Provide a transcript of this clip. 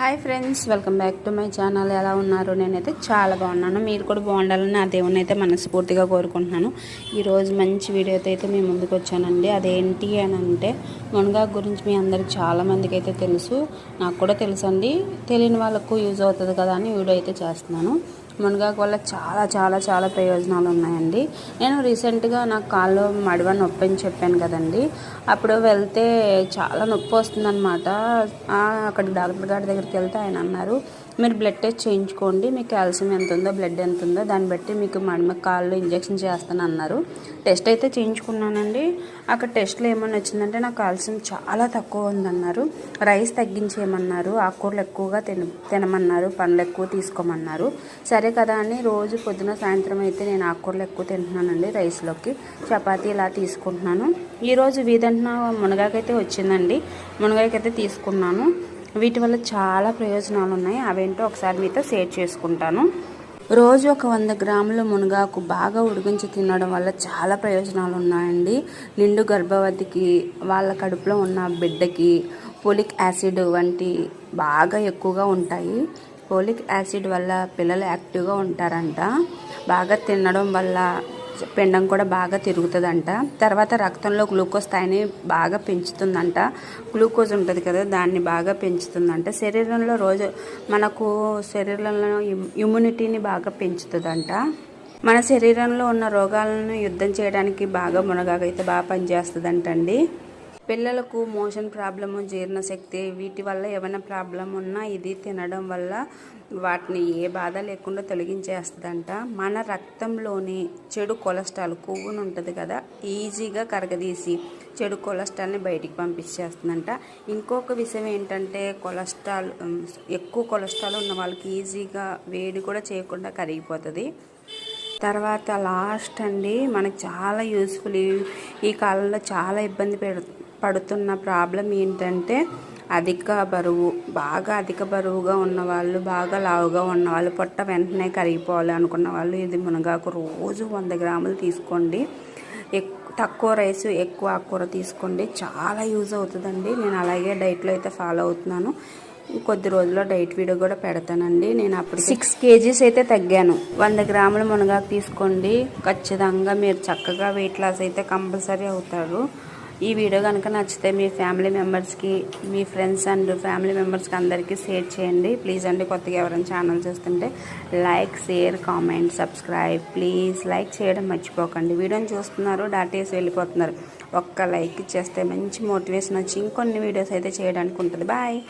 Hi friends welcome back to my channel. ఎలా ఉన్నారు? నేనైతే చాలా బాగున్నాను. మీరు కూడా బాగుండాలని నా దేవుని అయితే మనస్ఫూర్తిగా కోరుకుంటున్నాను. ఈరోజు మంచి వీడియోతో అయితే మేము ముందుకు వచ్చానండి. అదేంటి అని అంటే మునగాకు గురించి మీ అందరికి చాలామందికి అయితే తెలుసు. నాకు కూడా తెలుసు అండి తెలియని వాళ్ళకు యూజ్ అవుతుంది కదా అని వీడియో అయితే చేస్తున్నాను. మునగాకు వల్ల చాలా చాలా చాలా ప్రయోజనాలు ఉన్నాయండి నేను రీసెంట్గా నాకు కాళ్ళు మడివ నొప్పి అని చెప్పాను కదండి. అప్పుడు వెళ్తే చాలా నొప్పి వస్తుందన్నమాట. అక్కడ డాక్టర్ గారి దగ్గరికి వెళ్తే ఆయన అన్నారు మీరు బ్లడ్ టెస్ట్ చేయించుకోండి మీకు కాల్షియం ఎంత ఉందో బ్లడ్ ఎంత ఉందో దాన్ని బట్టి మీకు మడమ కాళ్ళు ఇంజెక్షన్ చేస్తాను అన్నారు. టెస్ట్ అయితే చేయించుకున్నానండి. అక్కడ టెస్ట్లో ఏమన్నా వచ్చిందంటే నాకు కాల్షియం చాలా తక్కువ ఉందన్నారు. రైస్ తగ్గించేయమన్నారు. ఆకుకూరలు ఎక్కువగా తిన తినమన్నారు. పండ్లు ఎక్కువ తీసుకోమన్నారు. సరే కదా అని రోజు పొద్దున సాయంత్రం అయితే నేను ఆకుకూరలు ఎక్కువ తింటున్నానండి రైస్లోకి. చపాతీ ఇలా తీసుకుంటున్నాను. ఈరోజు వీధంటున్న మునగాకైతే వచ్చిందండి. మునగాకైతే తీసుకున్నాను. వీటి వల్ల చాలా ప్రయోజనాలు ఉన్నాయి. అవేంటో ఒకసారి మీతో షేర్ చేసుకుంటాను. రోజు ఒక వంద గ్రాముల మునగాకు బాగా ఉడికించి తినడం వల్ల చాలా ప్రయోజనాలు ఉన్నాయండి. నిండు గర్భవతికి వాళ్ళ కడుపులో ఉన్న బిడ్డకి పోలిక్ యాసిడ్ వంటి బాగా ఎక్కువగా ఉంటాయి. పోలిక్ యాసిడ్ వల్ల పిల్లలు యాక్టివ్గా ఉంటారంట. బాగా తినడం వల్ల పిండం కూడా బాగా తిరుగుతుందంట. తర్వాత రక్తంలో గ్లూకోజ్ స్థాయిని బాగా పెంచుతుందంట. గ్లూకోజ్ ఉంటుంది కదా దాన్ని బాగా పెంచుతుందంట. శరీరంలో రోజు మనకు శరీరంలో ఇమ్యూనిటీని బాగా పెంచుతుందంట. మన శరీరంలో ఉన్న రోగాలను యుద్ధం చేయడానికి బాగా మునగాకైతే బాగా పనిచేస్తుందంటండి. పిల్లలకు మోషన్ ప్రాబ్లము జీర్ణశక్తి వీటి వల్ల ఏమైనా ప్రాబ్లం ఉన్నా ఇది తినడం వల్ల వాటిని ఏ బాధ లేకుండా తొలగించేస్తుందంట. మన రక్తంలోని చెడు కొలెస్ట్రాల్ కొవ్వును ఉంటుంది కదా ఈజీగా కరగదీసి చెడు కొలెస్ట్రాల్ని బయటికి పంపించేస్తుందంట. ఇంకొక విషయం ఏంటంటే కొలెస్ట్రాల్ ఎక్కువ కొలెస్ట్రాల్ ఉన్న వాళ్ళకి ఈజీగా వేడి కూడా చేయకుండా కరిగిపోతుంది. తర్వాత లాస్ట్ అండి మనకు చాలా యూస్ఫుల్ ఈ- ఈ కాలంలో చాలా ఇబ్బంది పెడుతుంది పడుతున్న ప్రాబ్లం ఏంటంటే అధిక బరువు బాగా అధిక బరువుగా ఉన్న వాళ్ళు బాగా లావుగా ఉన్న వాళ్ళు పొట్ట వెంటనే కరిగిపోవాలి అనుకున్న వాళ్ళు ఇది మునగాకు రోజు వంద గ్రాములు తీసుకోండి. ఎక్ తక్కువ రైస్ ఎక్కువ ఆకుకూర తీసుకోండి. చాలా యూజ్ అవుతుందండి. నేను అలాగే డైట్లో అయితే ఫాలో అవుతున్నాను. కొద్ది రోజుల్లో డైట్ వీడియో కూడా పెడతానండి. నేను అప్పుడు సిక్స్ కేజీస్ అయితే తగ్గాను. వంద గ్రాముల మునగాకు తీసుకోండి. ఖచ్చితంగా మీరు చక్కగా వెయిట్ లాస్ అయితే కంపల్సరీ అవుతారు. ఈ వీడియో కనుక నచ్చితే మీ ఫ్యామిలీ మెంబర్స్కి మీ ఫ్రెండ్స్ అండ్ ఫ్యామిలీ మెంబర్స్కి అందరికీ షేర్ చేయండి. ప్లీజ్ అండి కొత్తగా ఎవరైనా ఛానల్ చూస్తుంటే like share comment subscribe. Please like చేయడం మర్చిపోకండి. వీడియోని చూస్తున్నారు డాటేసి వెళ్ళిపోతున్నారు. ఒక్క లైక్ ఇచ్చేస్తే మంచి మోటివేషన్ వచ్చి ఇంకొన్ని వీడియోస్ అయితే చేయడానికి ఉంటుంది. బాయ్.